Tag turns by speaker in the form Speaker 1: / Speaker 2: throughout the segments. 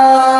Speaker 1: Uh...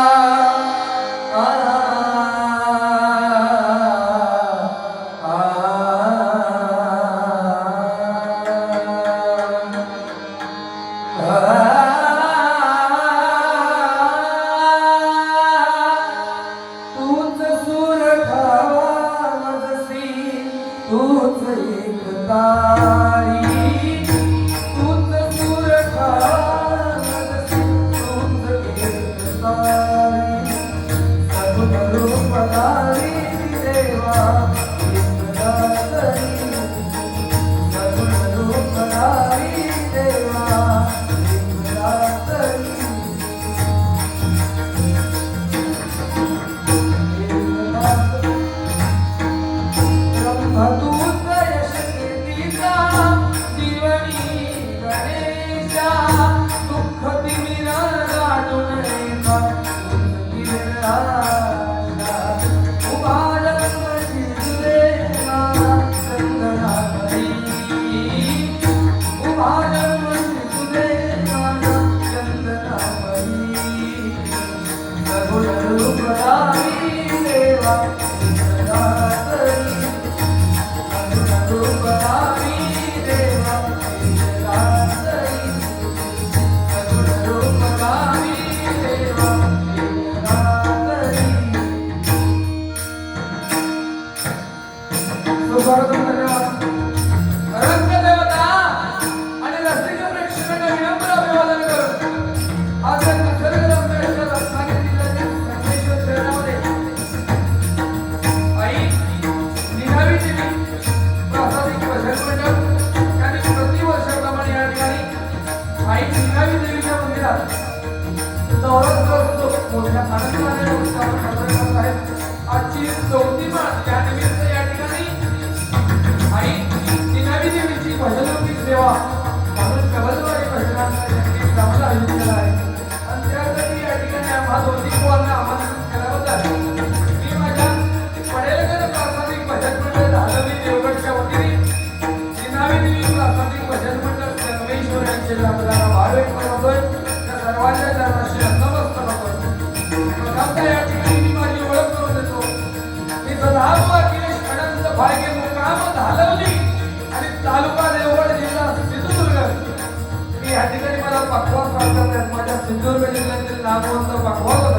Speaker 1: Sindhudurg. जिल्ह्यातील नागवंत भागवत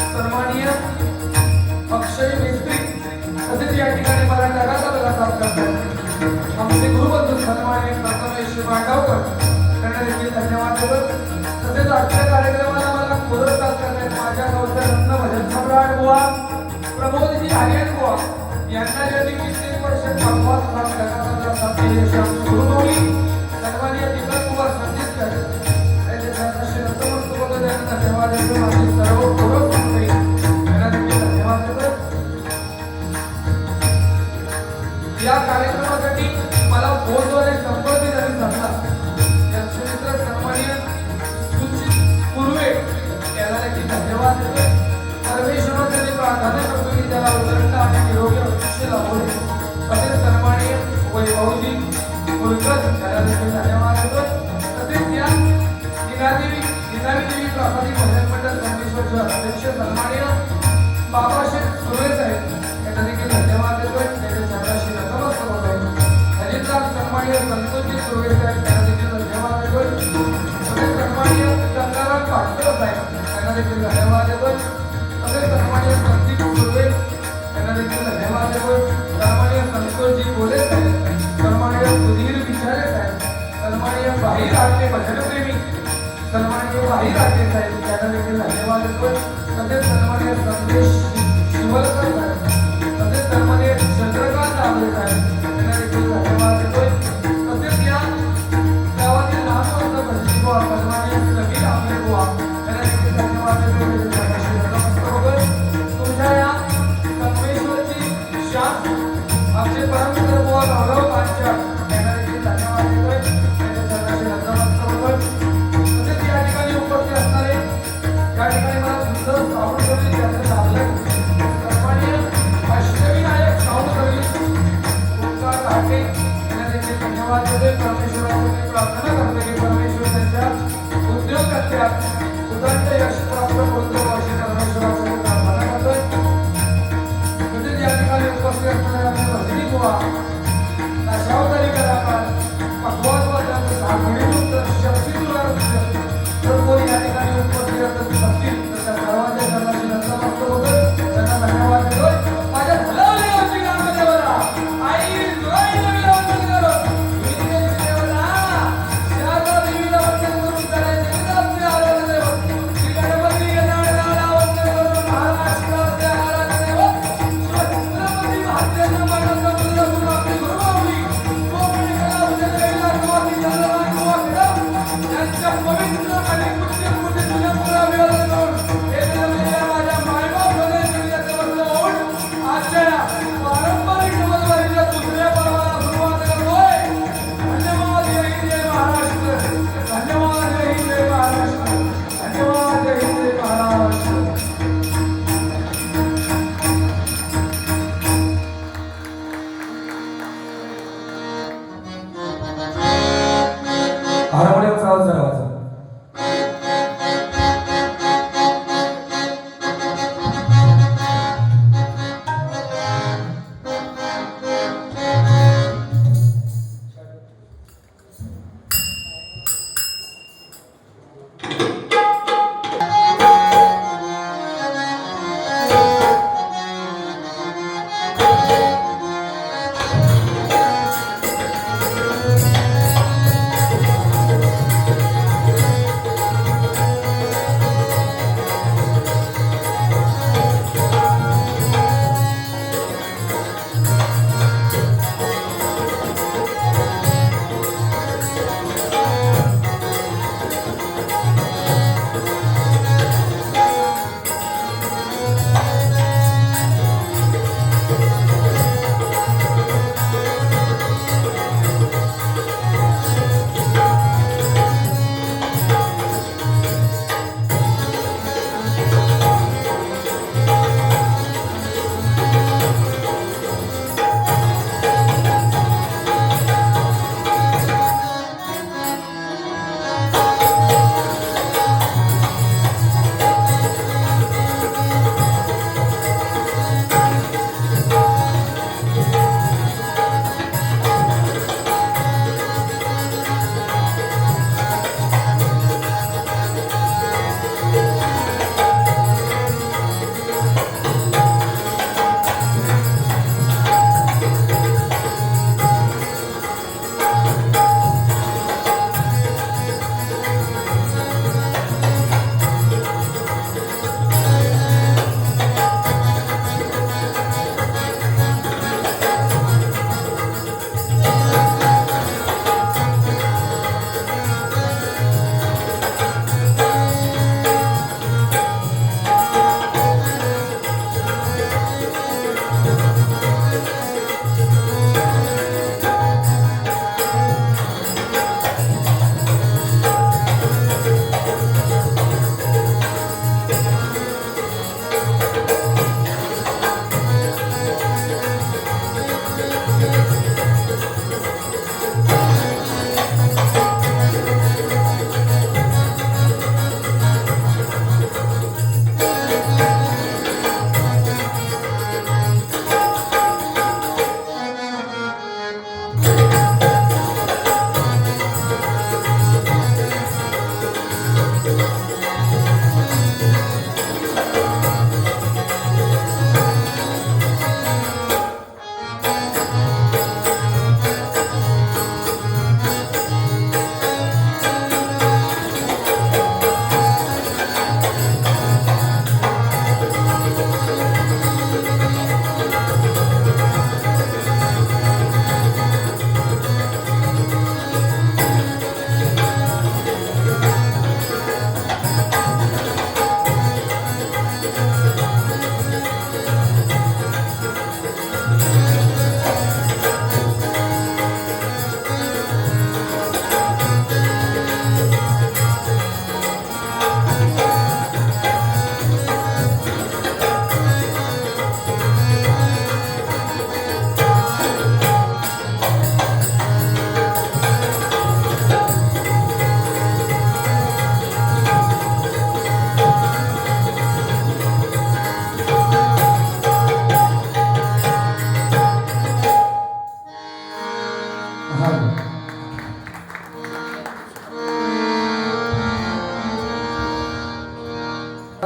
Speaker 1: सन्माननीय अक्षय मिस्त्री तसेच या ठिकाणी मला जगाचा त्याला साथ करतो आमचे गुरुबंधू सन्माननीय प्रथमेश मांडवकर त्यांना देखील धन्यवाद देतो. तसेच आजच्या कार्यक्रमाला मला पुरस्कार करण्यात माझ्या गावचा रत्न भजन सम्राट बुवा प्रबोधिनी हरियनको यांना ज्यांनी कित्येक वर्ष कामवास घातला त्याचा त्यांचा सुरू होईल देखील धन्यवाद पण संदेश Shivalkar Bantu.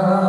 Speaker 1: Oh.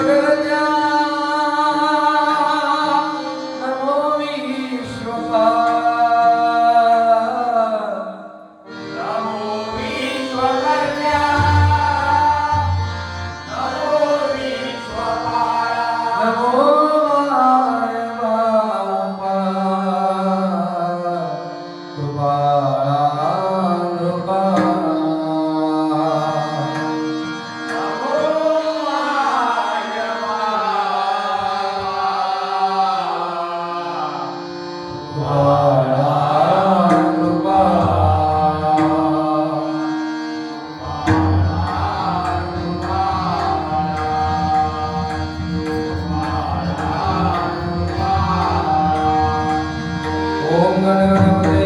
Speaker 1: Deus. Sangana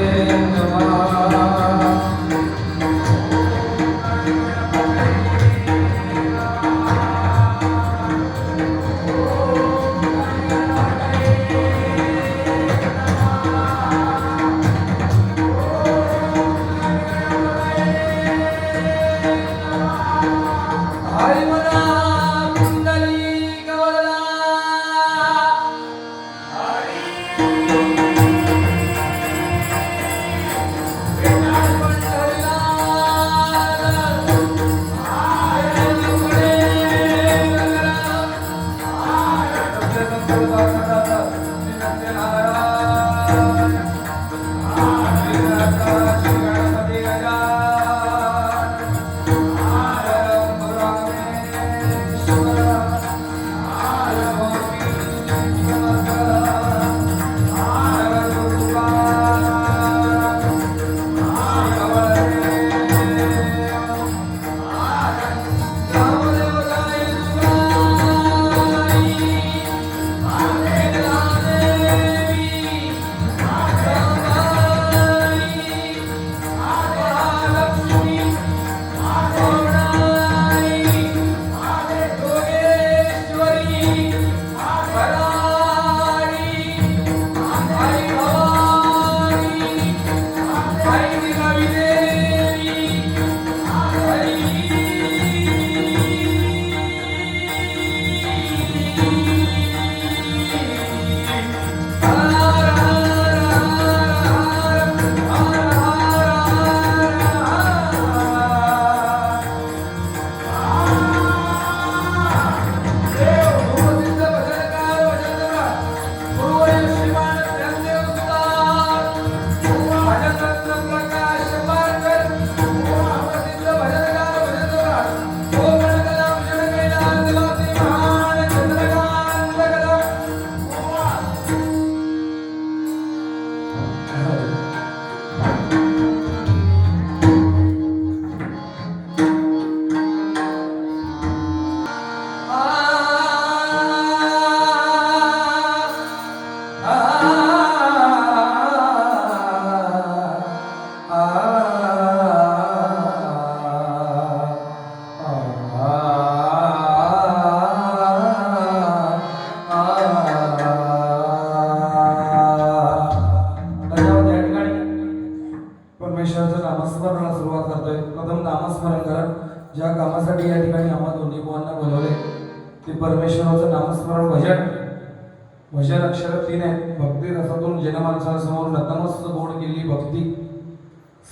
Speaker 1: जनमानसासमोर नतमस्त गोड केली भक्ती.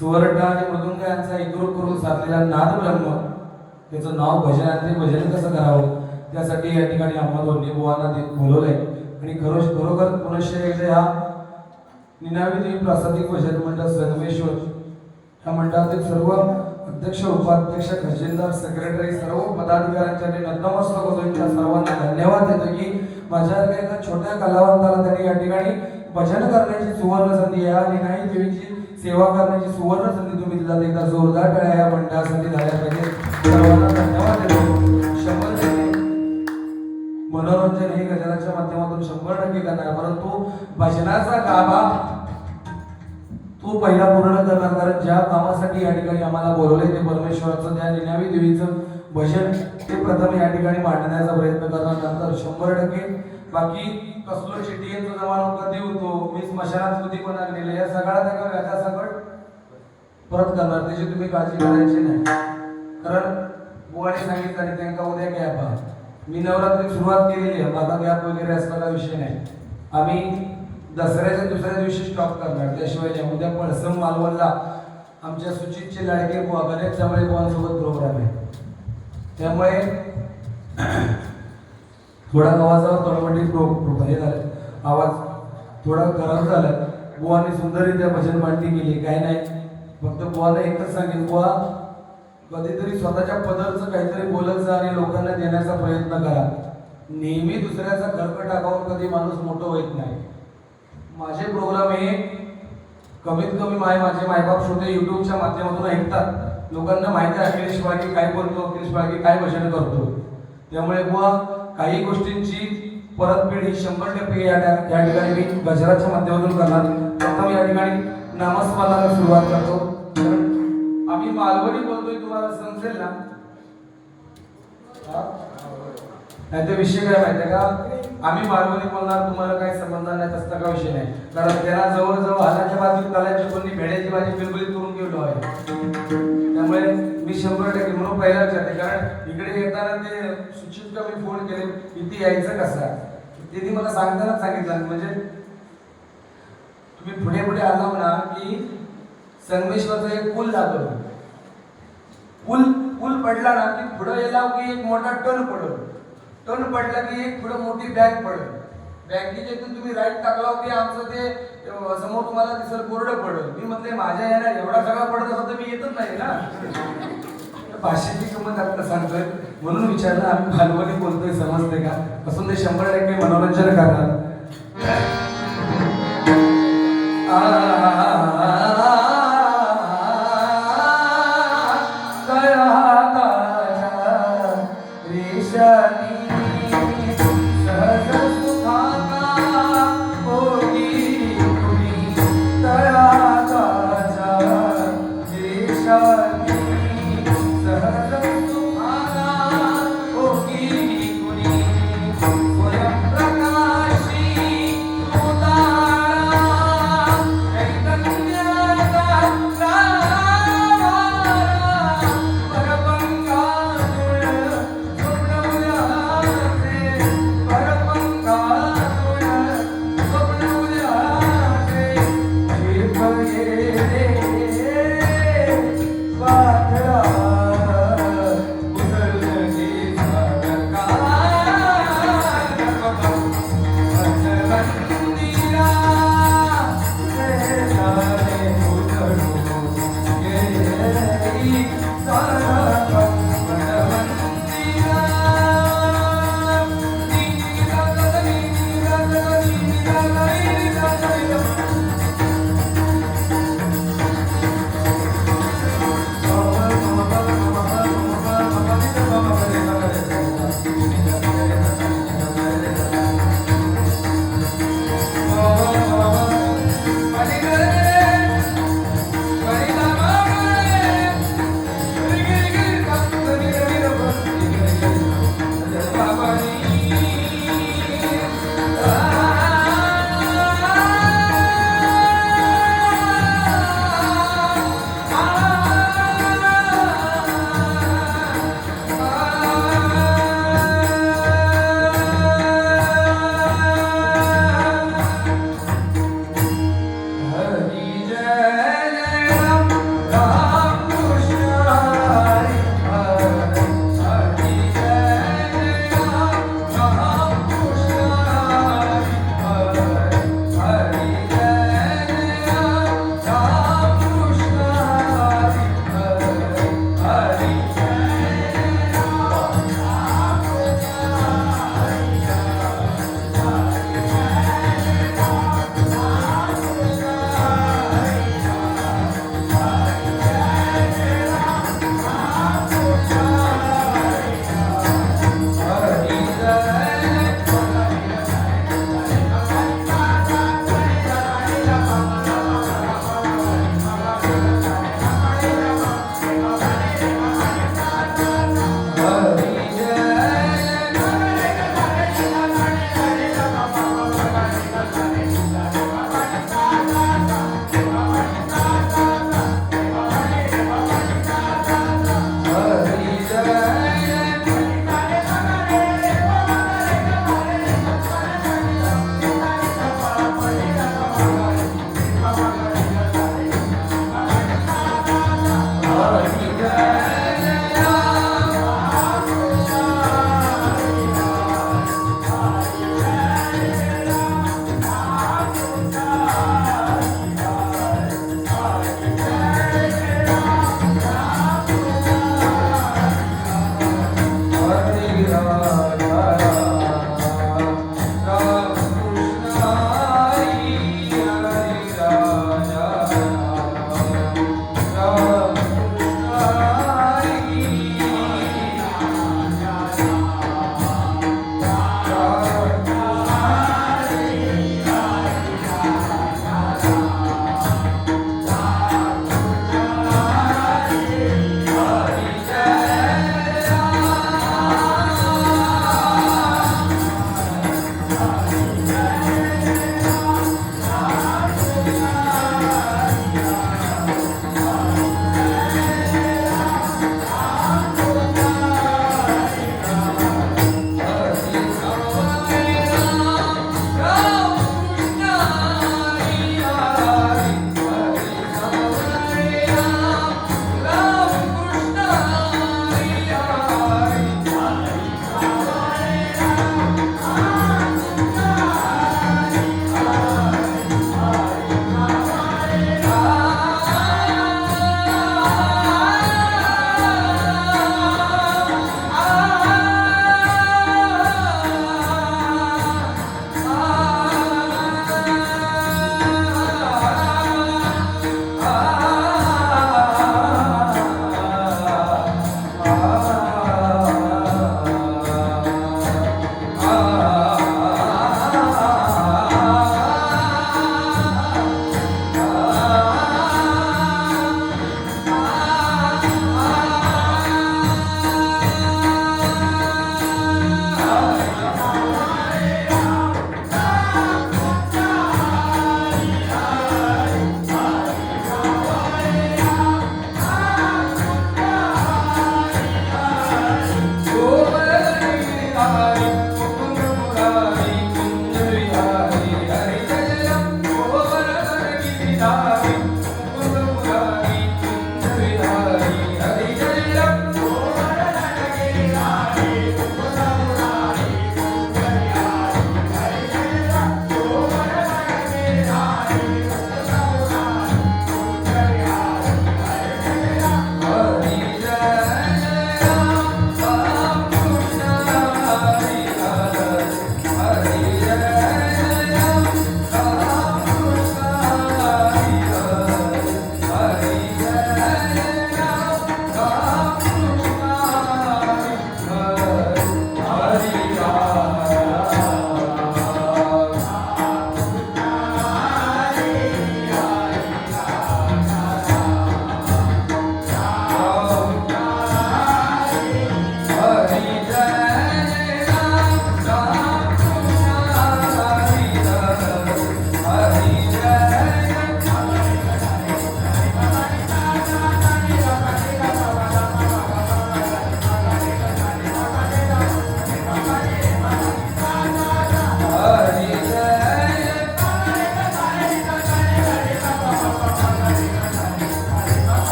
Speaker 1: सुवर्ण आणि मृदुंग यांचा एकरूप करून साधलेला नाद ब्रह्म त्याचं नाव भजन आहे ते भजन कसं करावं? त्यासाठी या ठिकाणी आम्हा दोन्ही बुवांना ते बोलवलंय. आणि खरोश खरोखर पुनश्च एकदा या निनावी प्रासादिक भजन मंडळ संगमेश्वर या मंडळातील सर्व अध्यक्ष उपाध्यक्ष खजिनदार सेक्रेटरी सर्व पदाधिकाऱ्यांच्या आणि नतमस्तक सर्वांना धन्यवाद देतो की माझ्यासारख्या एका छोट्या कलावंताला त्यांनी या ठिकाणी भजन करण्याची सुवर्ण संधी या नाही देवीची सेवा करण्याची सुवर्ण संधी तुम्ही दिला एकदा जोरदार टाळ्या या मंडळासाठी झाल्या पाहिजे सर्वांना धन्यवाद देतो. शंभर टक्के. मनोरंजन हे गजनाच्या माध्यमातून शंभर टक्के करणार परंतु भजनाचा गाभा तो पहिला पूर्ण करणार कारण ज्या कामासाठी या ठिकाणी आम्हाला बोलवले ते परमेश्वराचं त्या निनावी देवीचं भजन ते प्रथम या ठिकाणी मांडण्याचा प्रयत्न करणार. नंतर शंभर टक्के बाकी कसलो चिटियांचा जमाना कधी होतो मी स्मशानात कधी पण गेले या सगळ्या त्या व्याजासकट परत करणार त्याची तुम्ही काळजी करायची नाही. कारण बुवाने सांगितलं आणि त्यांना उद्या गॅप हा मी नवरात्री सुरुवात केलेली आहे माझा गॅप वगैरे असणारा विषय नाही. आम्ही दसऱ्याच्या दुसऱ्या दिवशी स्टॉप करणार त्याशिवाय उद्या पळसम मालवणला आमच्या सुचितचे लाडके बुवा गणेश जांभळे बुवांसोबत प्रोग्राम आहे. त्यामुळे थोडा आवाजावर तळमंडी प्रो हे झालं. आवाज थोडा खराब झाला. बुवाने सुंदररित्या भजन मांडणी केली काय नाही. फक्त बुवाला एकच सांगेल बुवा कधीतरी स्वतःच्या पदरचं काहीतरी बोलत जा आणि लोकांना देण्याचा प्रयत्न करा. नेहमी दुसऱ्याचा खर्च टाकावून कधी माणूस मोठं होत नाही. माझे प्रोग्राम हे कमीत कमी माय माझे मायबाप श्रोते युट्यूबच्या माध्यमातून ऐकतात. लोकांना माहिती आहे अखिलेश बाळगे काय बोलतो अखिलेश बाळगे काय भजन करतो. त्यामुळे बुवा काही गोष्टींची परतफेड ही शंभर टक्के या या ठिकाणी मी गजराच्या माध्यमातून करणार. प्रथम या ठिकाणी नामस्मरणाला सुरुवात करतो. आम्ही मालवणी बोलतोय तुम्हाला समजेल ना? नाही तर विषय काय माहितीये का? आम्ही मालवणी बोलणार तुम्हाला काही संबंध नाही तसला का विषय नाही. कारण त्यांना जवळजवळ हाताच्या बाजूला तलाची कोणी भेड्याची भाजी बिलबुलीत करून गेलो आहे. त्यामुळे मी शंभर टक्के म्हणून पहिला विचारते कारण इकडे येताना ते सुचित का मी फोन केले इथे यायचं कसं? ते मला सांगतानाच सांगितलं. म्हणजे तुम्ही पुढे पुढे आला ना की संगमेश्वरचा एक पूल लागलो पूल पूल पडला ना की पुढे गेला की एक मोठा टन पडल. टन पडला की एक पुढं मोठी बॅग पडल. बँकेचे इथून तुम्ही राईट टाकला की आमचं ते समोर तुम्हाला दिसल बोर्ड पडल. मी म्हटले माझ्या याला एवढा सगळा पडत असं तर मी येतच नाही ना. भाषेची किंमत आता सांगतोय. म्हणून विचारलं आम्ही भालवणी बोलतोय समजते का? असून ते शंभर टक्के मनोरंजन करणार.